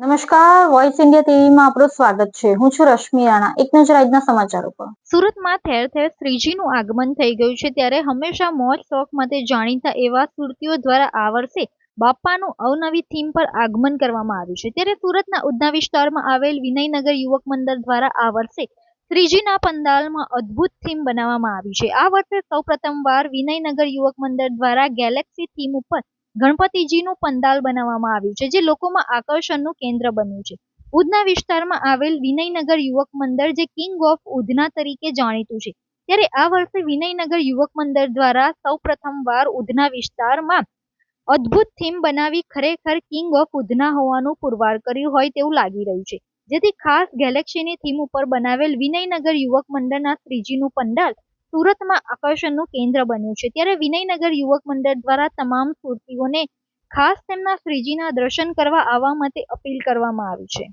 નમસ્કાર voice India ટીવીમાં આપણું સ્વાગત છે. હું છું રશ્મિ રાણા. એક નજર આજના સમાચારો પર સુરતમાં ઠેર ઠેર શ્રીજીનું આગમન થઈ ગયું છે ત્યારે હંમેશા મોજ શોખ માટે જાણીતા એવા સુરતીઓ દ્વારા આ વર્ષે બાપાનું અવનવી થીમ પર આગમન કરવામાં આવ્યું છે. ત્યારે સુરતના ઉધના વિસ્તારમાં આવેલ વિનયનગર યુવક મંડળ દ્વારા આ વર્ષે શ્રીજીના પંડાલમાં અદ્ભુત થીમ બનાવવામાં આવી છે. આ વર્ષે સૌ પ્રથમવાર વિનયનગર યુવક મંડળ દ્વારા ગેલેક્સી થીમ ઉપર ગણપતિજીનું પંડાલ બનાવવામાં આવ્યું છે, જે લોકોમાં આકર્ષણનું કેન્દ્ર બન્યું છે. ઉધના વિસ્તારમાં આવેલ વિનયનગર યુવક મંદિર, જે કિંગ ઓફ ઉધના તરીકે જાણીતું છે. ત્યારે આ વર્ષે વિનયનગર યુવક મંદિર દ્વારા સૌ પ્રથમવાર ઉધના વિસ્તારમાં અદ્ભુત થીમ બનાવી ખરેખર કિંગ ઓફ ઉધના હોવાનું પુરવાર કર્યું હોય તેવું લાગી રહ્યું છે. જેથી ખાસ ગેલેક્સીની થીમ ઉપર બનાવેલ વિનયનગર યુવક મંડળના શ્રીજીનું પંડાલ સુરતમાં આકર્ષણનું કેન્દ્ર બન્યું છે. ત્યારે વિનયનગર યુવક મંડળ દ્વારા તમામ સુરતીઓને ખાસ તેમના શ્રીજીના દર્શન કરવા આવવા માટે અપીલ કરવામાં આવી છે.